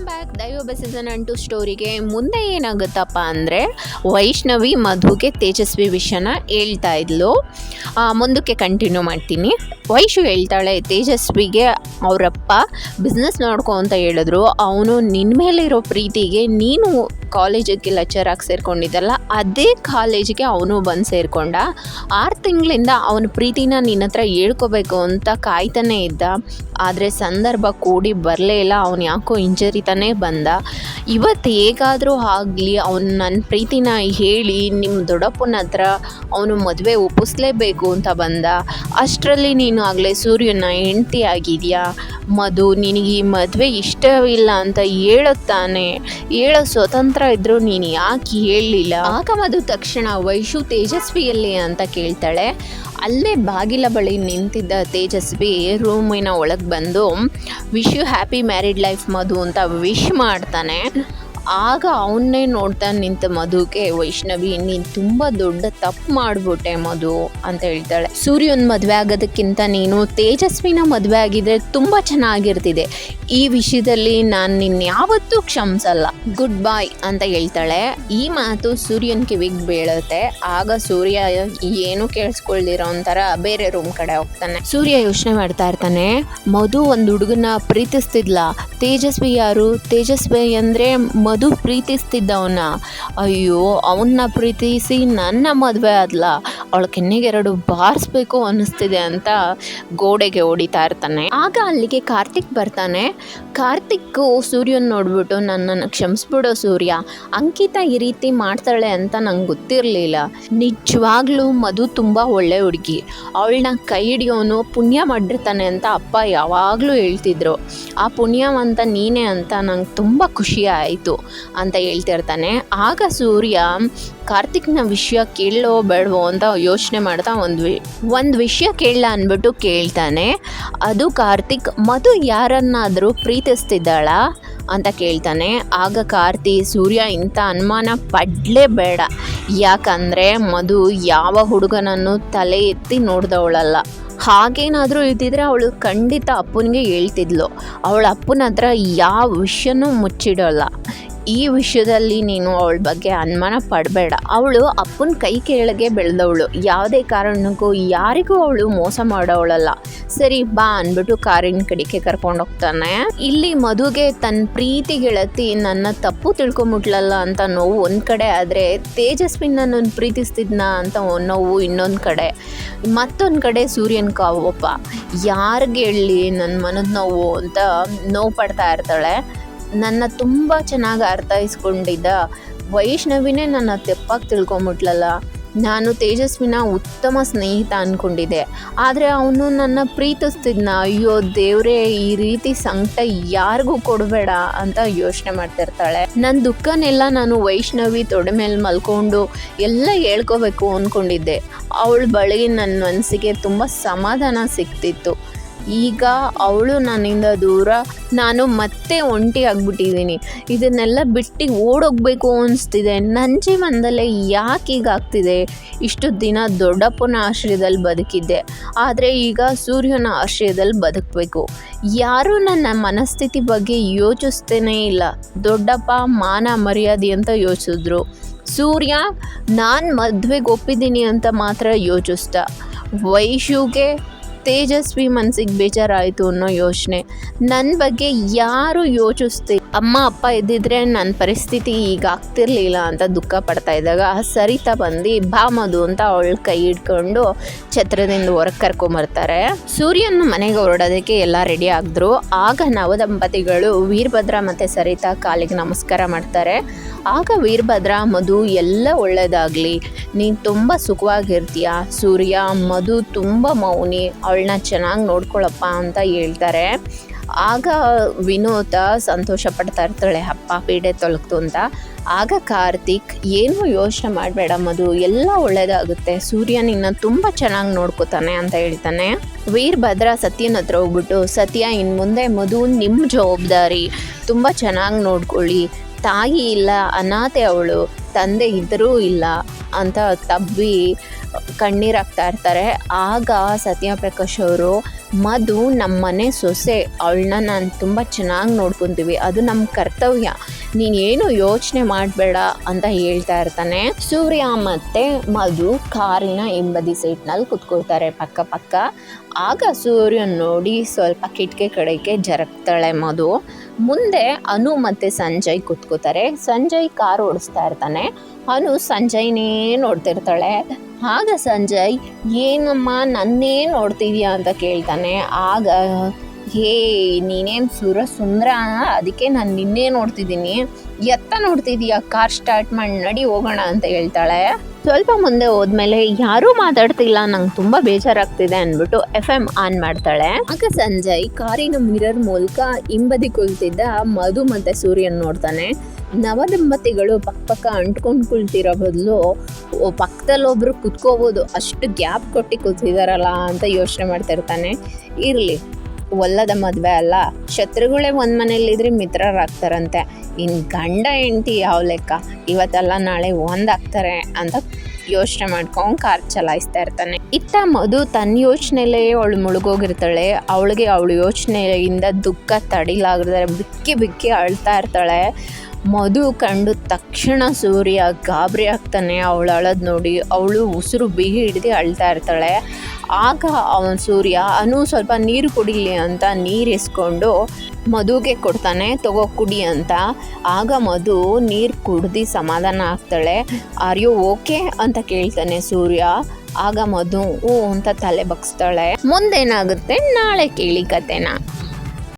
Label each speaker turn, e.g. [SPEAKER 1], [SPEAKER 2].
[SPEAKER 1] Welcome back ದೈವೊಬ್ಬ season ಅಂಟು ಸ್ಟೋರಿಗೆ ಮುಂದೆ ಏನಾಗುತ್ತಪ್ಪ ಅಂದರೆ ವೈಷ್ಣವಿ ಮಧುಗೆ ತೇಜಸ್ವಿ ವಿಷಯನ ಹೇಳ್ತಾ ಇದ್ಲು. ಮುಂದಕ್ಕೆ ಕಂಟಿನ್ಯೂ ಮಾಡ್ತೀನಿ. ವೈಶು ಹೇಳ್ತಾಳೆ, ತೇಜಸ್ವಿಗೆ ಅವರಪ್ಪ ಬಿಸ್ನೆಸ್ ನೋಡ್ಕೊ ಅಂತ ಹೇಳಿದ್ರು. ಅವನು ನಿನ್ನ ಮೇಲೆ ಇರೋ ಪ್ರೀತಿಗೆ ನೀನು ಕಾಲೇಜಿಗೆ ಲೆಕ್ಚರಾಗಿ ಸೇರ್ಕೊಂಡಿದ್ದಲ್ಲ, ಅದೇ ಕಾಲೇಜಿಗೆ ಅವನು ಬಂದು ಸೇರಿಕೊಂಡ. ಆರು ತಿಂಗಳಿಂದ ಅವನ ಪ್ರೀತಿನ ನಿನ್ನ ಹತ್ರ ಹೇಳ್ಕೋಬೇಕು ಅಂತ ಕಾಯ್ತಾನೆ ಇದ್ದ. ಆದರೆ ಸಂದರ್ಭ ಕೂಡಿ ಬರಲೇ ಇಲ್ಲ. ಅವನು ಯಾಕೋ ಇಂಜರಿತಾನೆ ಬಂದ. ಇವತ್ತು ಹೇಗಾದರೂ ಆಗಲಿ, ಅವನು ನನ್ನ ಪ್ರೀತಿನ ಹೇಳಿ ನಿಮ್ಮ ದೊಡ್ಡಪ್ಪನ ಹತ್ರ ಅವನು ಮದುವೆ ಒಪ್ಪಿಸ್ಲೇಬೇಕು ಅಂತ ಬಂದ. ಅಷ್ಟರಲ್ಲಿ ನೀನು ಆಗಲೇ ಸೂರ್ಯನ ಹೆಂಡ್ತಿ ಆಗಿದೆಯಾ? ಮಧು, ನಿನಗೆ ಈ ಮದುವೆ ಇಷ್ಟವಿಲ್ಲ ಅಂತ ಹೇಳುತ್ತಾನೆ ಹೇಳೋ ಸ್ವತಂತ್ರ ಇದ್ದರೂ ನೀನು ಯಾಕೆ ಹೇಳಲಿಲ್ಲ? ಆಗ ಮಧು ತಕ್ಷಣ, ವೈಶು ತೇಜಸ್ವಿಯಲ್ಲಿ ಅಂತ ಕೇಳ್ತಾಳೆ. ಅಲ್ಲೇ ಬಾಗಿಲ ಬಳಿ ನಿಂತಿದ್ದ ತೇಜಸ್ವಿ ರೂಮಿನ ಒಳಗೆ ಬಂದು, wish you happy married life Madhu ಅಂತ ವಿಶ್ ಮಾಡ್ತಾನೆ. ಆಗ ಅವನ್ನೇ ನೋಡ್ತಾ ನಿಂತ ಮಧುಗೆ, ವೈಷ್ಣವಿ, ನೀನು ತುಂಬ ದೊಡ್ಡ ತಪ್ಪು ಮಾಡ್ಬಿಟ್ಟೆ ಮಧು, ಅಂತ ಹೇಳ್ತಾಳೆ. ಸೂರ್ಯನ ಮದುವೆ ಆಗೋದಕ್ಕಿಂತ ನೀನು ತೇಜಸ್ವಿನ ಮದುವೆ ಆಗಿದ್ರೆ ತುಂಬ ಚೆನ್ನಾಗಿರ್ತಿದೆ. ಈ ವಿಷಯದಲ್ಲಿ ನಾನು ನಿನ್ನ ಯಾವತ್ತೂ ಕ್ಷಮಿಸಲ್ಲ. ಗುಡ್ ಬಾಯ್ ಅಂತ ಹೇಳ್ತಾಳೆ. ಈ ಮಾತು ಸೂರ್ಯನ ಕಿವಿಗೆ ಬೀಳುತ್ತೆ. ಆಗ ಸೂರ್ಯ ಏನು ಕೇಳಿಸ್ಕೊಳ್ದಿರೋ ಒಂಥರ ಬೇರೆ ರೂಮ್ ಕಡೆ ಹೋಗ್ತಾನೆ. ಸೂರ್ಯ ಯೋಚನೆ ಮಾಡ್ತಾ ಇರ್ತಾನೆ, ಮಧು ಒಂದು ಹುಡುಗನ ಪ್ರೀತಿಸ್ತಿದ್ಲ? ತೇಜಸ್ವಿ ಯಾರು? ತೇಜಸ್ವಿ ಅಂದರೆ ಮಧು ಪ್ರೀತಿಸ್ತಿದ್ದ ಅವನ ಅಯ್ಯೋ ಅವನ್ನ ಪ್ರೀತಿಸಿ ನನ್ನ ಮದುವೆ ಆದ್ಲ. ಅವಳ ಕೆನ್ನೆಗೆ ಎರಡು ಬಾರಿಸ್ಬೇಕು ಅನ್ನಿಸ್ತಿದೆ ಅಂತ ಗೋಡೆಗೆ ಹೊಡಿತಾ ಇರ್ತಾನೆ. ಆಗ ಅಲ್ಲಿಗೆ ಕಾರ್ತಿಕ್ ಬರ್ತಾನೆ. ಕಾರ್ತಿಕ್ ಸೂರ್ಯನ ನೋಡ್ಬಿಟ್ಟು ನನ್ನನ್ನು ಕ್ಷಮಿಸ್ಬಿಡೋ ಸೂರ್ಯ. ಅಂಕಿತ ಈ ರೀತಿ ಮಾಡ್ತಾಳೆ ಅಂತ ನಂಗೆ ಗೊತ್ತಿರಲಿಲ್ಲ. ನಿಜವಾಗ್ಲೂ ಮಧು ತುಂಬ ಒಳ್ಳೆ ಹುಡುಗಿ. ಅವಳನ್ನ ಕೈ ಹಿಡಿಯೋನು ಪುಣ್ಯ ಮಾಡಿರ್ತಾನೆ ಅಂತ ಅಪ್ಪ ಯಾವಾಗಲೂ ಹೇಳ್ತಿದ್ರು. ಆ ಪುಣ್ಯವಂತ ನೀನೇ ಅಂತ ನಂಗೆ ತುಂಬ ಖುಷಿ ಆಯಿತು ಅಂತ ಹೇಳ್ತಿರ್ತಾನೆ. ಆಗ ಸೂರ್ಯ, ಕಾರ್ತಿಕ್ನ ವಿಷಯ ಕೇಳೋ ಬೇಡವೋ ಅಂತ ಯೋಚನೆ ಮಾಡ್ತಾ ಒಂದು ಒಂದು ವಿಷಯ ಕೇಳಲ್ಲ ಅಂದ್ಬಿಟ್ಟು ಕೇಳ್ತಾನೆ. ಅದು ಕಾರ್ತಿಕ್, ಮಧು ಯಾರನ್ನಾದರೂ ಪ್ರೀತಿಸ್ತಿದ್ದಾಳ ಅಂತ ಕೇಳ್ತಾನೆ. ಆಗ ಕಾರ್ತಿ, ಸೂರ್ಯ ಇಂಥ ಅನುಮಾನ ಪಡಲೇಬೇಡ. ಯಾಕಂದರೆ ಮಧು ಯಾವ ಹುಡುಗನನ್ನು ತಲೆ ಎತ್ತಿ ನೋಡ್ದವಳಲ್ಲ. ಹಾಗೇನಾದರೂ ಇದ್ದಿದ್ರೆ ಅವಳು ಖಂಡಿತ ಅಪ್ಪನಿಗೆ ಹೇಳ್ತಿದ್ಲು. ಅವಳ ಅಪ್ಪನ ಹತ್ರ ಯಾವ ವಿಷಯನೂ ಮುಚ್ಚಿಡೋಲ್ಲ. ಈ ವಿಷಯದಲ್ಲಿ ನೀನು ಅವಳ ಬಗ್ಗೆ ಅನುಮಾನ ಪಡಬೇಡ. ಅವಳು ಅಪ್ಪನ ಕೈ ಕೆಳಗೆ ಬೆಳೆದವಳು. ಯಾವುದೇ ಕಾರಣಕ್ಕೂ ಯಾರಿಗೂ ಅವಳು ಮೋಸ ಮಾಡೋವಳಲ್ಲ. ಸರಿ, ಬಾ ಅಂದ್ಬಿಟ್ಟು ಕಾರಿನ ಕಡೆಗೆ ಕರ್ಕೊಂಡು ಹೋಗ್ತಾನೆ. ಇಲ್ಲಿ ಮಧುಗೆ ತನ್ನ ಪ್ರೀತಿ ಗೆಳತಿ ನನ್ನ ತಪ್ಪು ತಿಳ್ಕೊಂಬಿಟ್ಲಲ್ಲ ಅಂತ ನೋವು ಒಂದು ಕಡೆ ಆದರೆ ತೇಜಸ್ವಿ ನಾನು ಪ್ರೀತಿಸ್ತಿದ್ನ ಅಂತ ನೋವು ಇನ್ನೊಂದು ಕಡೆ. ಮತ್ತೊಂದು ಕಡೆ ಸೂರ್ಯನ ಕಾವಪ್ಪ ಯಾರಿಗೆ ಹೇಳಲಿ ನನ್ನ ಮನದ ನೋವು ಅಂತ ನೋವು ಪಡ್ತಾ ಇರ್ತಾಳೆ. ನನ್ನ ತುಂಬ ಚೆನ್ನಾಗಿ ಅರ್ಥೈಸ್ಕೊಂಡಿದ್ದ ವೈಷ್ಣವಿನೇ ನನ್ನ ತೆಪ್ಪಾಗಿ ತಿಳ್ಕೊಂಬಿಟ್ಲಲ್ಲ. ನಾನು ತೇಜಸ್ವಿನ ಉತ್ತಮ ಸ್ನೇಹಿತ ಅಂದ್ಕೊಂಡಿದ್ದೆ ಆದರೆ ಅವನು ನನ್ನ ಪ್ರೀತಿಸ್ತಿದ್ನ, ಅಯ್ಯೋ ದೇವರೇ, ಈ ರೀತಿ ಸಂಕಟ ಯಾರಿಗೂ ಕೊಡಬೇಡ ಅಂತ ಯೋಚನೆ ಮಾಡ್ತಿರ್ತಾಳೆ ನನ್ನ ದುಃಖನೆಲ್ಲ ನಾನು ವೈಷ್ಣವಿ ತೊಡೆ ಮೇಲೆ ಮಲ್ಕೊಂಡು ಎಲ್ಲ ಹೇಳ್ಕೋಬೇಕು ಅಂದ್ಕೊಂಡಿದ್ದೆ ಅವಳ ಬಳಿ ನನ್ನ ಮನಸ್ಸಿಗೆ ತುಂಬ ಸಮಾಧಾನ ಸಿಕ್ತಿತ್ತು. ಈಗ ಅವಳು ನನ್ನಿಂದ ದೂರ, ನಾನು ಮತ್ತೆ ಒಂಟಿ ಆಗ್ಬಿಟ್ಟಿದ್ದೀನಿ. ಇದನ್ನೆಲ್ಲ ಬಿಟ್ಟು ಓಡೋಗ್ಬೇಕು ಅನಿಸ್ತಿದೆ. ನನ್ನ ಜೀವನದಲ್ಲೇ ಯಾಕೆ ಹೀಗಾಗ್ತಿದೆ ಇಷ್ಟು ದಿನ ದೊಡ್ಡಪ್ಪನ ಆಶ್ರಯದಲ್ಲಿ ಬದುಕಿದ್ದೆ. ಆದರೆ ಈಗ ಸೂರ್ಯನ ಆಶ್ರಯದಲ್ಲಿ ಬದುಕಬೇಕು. ಯಾರೂ ನನ್ನ ಮನಸ್ಥಿತಿ ಬಗ್ಗೆ ಯೋಚಿಸ್ತೇನೆ ಇಲ್ಲ. ದೊಡ್ಡಪ್ಪ ಮಾನ ಮರ್ಯಾದೆ ಅಂತ ಯೋಚಿಸಿದ್ರು. ಸೂರ್ಯ, ನಾನು ಮದುವೆಗೆ ಒಪ್ಪಿದ್ದೀನಿ ಅಂತ ಮಾತ್ರ ಯೋಚಿಸ್ತಾ ವೈಶುಗೆ ತೇಜಸ್ವಿ ಮನ್ಸಿಗೆ ಬೇಜಾರಾಯಿತು ಅನ್ನೋ ಯೋಚನೆ. ನನ್ನ ಬಗ್ಗೆ ಯಾರು ಯೋಚಿಸ್ತಿ ಅಮ್ಮ, ಅಪ್ಪ ಇದ್ದಿದ್ರೆ ನನ್ನ ಪರಿಸ್ಥಿತಿ ಈಗ ಆಗ್ತಿರ್ಲಿಲ್ಲ ಅಂತ ದುಃಖ ಪಡ್ತಾ ಇದ್ದಾಗ ಸರಿತಾ ಬಂದು ಬಾ ಮಧು ಅಂತ ಅವಳ ಕೈ ಹಿಡ್ಕೊಂಡು ಛತ್ರದಿಂದ ಹೊರಗೆ ಕರ್ಕೊಂಬರ್ತಾರೆ ಸೂರ್ಯನ ಮನೆಗೆ ಹೊರಡೋದಕ್ಕೆ ಎಲ್ಲ ರೆಡಿ ಆಗಿದ್ರು. ಆಗ ನವದಂಪತಿಗಳು ವೀರಭದ್ರ ಮತ್ತು ಸರಿತಾ ಕಾಲಿಗೆ ನಮಸ್ಕಾರ ಮಾಡ್ತಾರೆ. ಆಗ ವೀರಭದ್ರ, ಮಧು, ಎಲ್ಲ ಒಳ್ಳೆಯದಾಗಲಿ ನೀನು ತುಂಬ ಸುಖವಾಗಿರ್ತೀಯ? ಸೂರ್ಯ, ಮಧು ತುಂಬ ಮೌನಿ. ಅವಳನ್ನ ಚೆನ್ನಾಗಿ ನೋಡ್ಕೊಳಪ್ಪ ಅಂತ ಹೇಳ್ತಾರೆ. ಆಗ ವಿನೋದ ಸಂತೋಷ ಪಡ್ತಾ ಇರ್ತಾಳೆ ಅಪ್ಪ, ಪೀಡೆ ತೊಲಗ್ತು ಅಂತ. ಆಗ ಕಾರ್ತಿಕ್, ಏನೂ ಯೋಚನೆ ಮಾಡಬೇಡ ಮಧು, ಎಲ್ಲ ಒಳ್ಳೇದಾಗುತ್ತೆ. ಸೂರ್ಯ ನಿನ್ನ ತುಂಬ ಚೆನ್ನಾಗಿ ನೋಡ್ಕೋತಾನೆ ಅಂತ ಹೇಳ್ತಾನೆ. ವೀರಭದ್ರ ಸತ್ಯನ ಹತ್ರ ಹೋಗ್ಬಿಟ್ಟು, ಸತ್ಯ ಇನ್ನು ಮುಂದೆ ಮಧು ನಿಮ್ಮ ಜವಾಬ್ದಾರಿ. ತುಂಬ ಚೆನ್ನಾಗಿ ನೋಡ್ಕೊಳ್ಳಿ. ತಾಯಿ ಇಲ್ಲ, ಅನಾಥೆ ಅವಳು. ತಂದೆ ಇದ್ದರೂ ಇಲ್ಲ ಅಂತ ತಬ್ಬಿ ಕಣ್ಣೀರಾಗ್ತಾ ಇರ್ತಾರೆ. ಆಗ ಸತ್ಯಪ್ರಕಾಶ್ ಅವರು, ಮಧು ನಮ್ಮ ಮನೆ ಸೊಸೆ, ಅವಳನ್ನ ನಾನು ತುಂಬ ಚೆನ್ನಾಗಿ ನೋಡ್ಕೊತೀವಿ. ಅದು ನಮ್ಮ ಕರ್ತವ್ಯ. ನೀನೇನು ಯೋಚನೆ ಮಾಡಬೇಡ ಅಂತ ಹೇಳ್ತಾ ಇರ್ತಾನೆ. ಸೂರ್ಯ ಮತ್ತು ಮಧು ಕಾರಿನ ಹಿಂಬದಿ ಸೈಟ್ನಲ್ಲಿ ಕುತ್ಕೊಳ್ತಾರೆ ಪಕ್ಕ ಪಕ್ಕ. ಆಗ ಸೂರ್ಯನ ನೋಡಿ ಸ್ವಲ್ಪ ಕಿಟಕಿ ಕಡೆಗೆ ಜರಗ್ತಾಳೆ ಮಧು. ಮುಂದೆ ಅನು ಮತ್ತು ಸಂಜಯ್ ಕುತ್ಕೋತಾರೆ. ಸಂಜಯ್ ಕಾರ್ ಓಡಿಸ್ತಾ ಇರ್ತಾನೆ. ಅನು ಸಂಜಯ್ನೇ ನೋಡ್ತಿರ್ತಾಳೆ ಆಗ ಸಂಜಯ್, ಏನಮ್ಮ, ನನ್ನೇ ನೋಡ್ತಿದ್ಯಾ? ಅಂತ ಕೇಳ್ತಾನೆ. ಆಗ ಹೇ, ನೀನೇನು ಸುರ ಸುಂದರ? ಅದಕ್ಕೆ ನಾನು ನಿನ್ನೆ ನೋಡ್ತಿದ್ದೀನಿ. ಎತ್ತ ನೋಡ್ತಿದ್ದೀಯ ಕಾರ್ ಸ್ಟಾರ್ಟ್ ಮಾಡಿ, ನಡಿ ಹೋಗೋಣ ಅಂತ ಹೇಳ್ತಾಳೆ. ಸ್ವಲ್ಪ ಮುಂದೆ ಹೋದ್ಮೇಲೆ ಯಾರೂ ಮಾತಾಡ್ತಿಲ್ಲ. ನಂಗೆ ತುಂಬ ಬೇಜಾರಾಗ್ತಿದೆ ಅಂದ್ಬಿಟ್ಟು ಎಫ್ ಎಂ ಆನ್ ಮಾಡ್ತಾಳೆ. ಆಗ ಸಂಜಯ್ ಕಾರಿನ ಮಿರರ್ ಮೂಲಕ ಹಿಂಬದಿ ಕುಳಿತಿದ್ದ ಮಧು ಮತ್ತೆ ಸೂರ್ಯನ್ ನೋಡ್ತಾನೆ. ನವದಂಪತಿಗಳು ಪಕ್ಕ ಪಕ್ಕ ಅಂಟ್ಕೊಂಡು ಕುಳ್ತಿರೋ ಬದಲು ಪಕ್ಕದಲ್ಲಿ ಒಬ್ರು ಕುತ್ಕೋಬೋದು. ಅಷ್ಟು ಗ್ಯಾಪ್ ಕೊಟ್ಟು ಕೂತಿದಾರಲ್ಲ ಅಂತ ಯೋಚನೆ ಮಾಡ್ತಿರ್ತಾನೆ. ಇರಲಿ ಒಲ್ಲದ ಮದುವೆ ಅಲ್ಲ. ಶತ್ರುಗಳೇ ಒಂದು ಮನೇಲಿದ್ರೆ ಮಿತ್ರರಾಗ್ತಾರಂತೆ. ಇನ್ನು ಗಂಡ ಹೆಂಡತಿ ಯಾವ ಲೆಕ್ಕ? ಇವತ್ತಲ್ಲ ನಾಳೆ ಒಂದಾಗ್ತಾರೆ ಅಂತ ಯೋಚನೆ ಮಾಡ್ಕೊಂಡು ಕಾರ್ ಚಲಾಯಿಸ್ತಾ ಇರ್ತಾನೆ. ಇತ್ತ ಮಧು ತನ್ನ ಯೋಚನೆಲೇ ಅವಳು ಮುಳುಗೋಗಿರ್ತಾಳೆ. ಅವಳಿಗೆ ಅವಳು ಯೋಚನೆಯಿಂದ ದುಃಖ ತಡಿಲಾಗದೆ ಬಿಕ್ಕಿ ಬಿಕ್ಕಿ ಅಳ್ತಾ ಇರ್ತಾಳೆ. ಮಧು ಕಂಡು ತಕ್ಷಣ ಸೂರ್ಯ ಗಾಬರಿ ಆಗ್ತಾನೆ ಅವಳು ಅಳೋದು ನೋಡಿ. ಅವಳು ಉಸಿರು ಬಿಗಿ ಹಿಡ್ದು ಅಳ್ತಾ ಇರ್ತಾಳೆ. ಆಗ ಅವನ ಸೂರ್ಯ, ಅನು ಸ್ವಲ್ಪ ನೀರು ಕುಡಿಲಿ ಅಂತ ನೀರು ಎಸ್ಕೊಂಡು ಮಧುಗೆ ಕೊಡ್ತಾನೆ, ತಗೋ ಕುಡಿ ಅಂತ. ಆಗ ಮಧು ನೀರು ಕುಡ್ದು ಸಮಾಧಾನ ಆಗ್ತಾಳೆ. Are okay? ಅಂತ ಕೇಳ್ತಾನೆ ಸೂರ್ಯ. ಆಗ ಮಧು ಓ ಅಂತ ತಲೆ ಬಗ್ಸ್ತಾಳೆ. ಮುಂದೇನಾಗುತ್ತೆ? ನಾಳೆ ಕೇಳಿ ಕತೆನ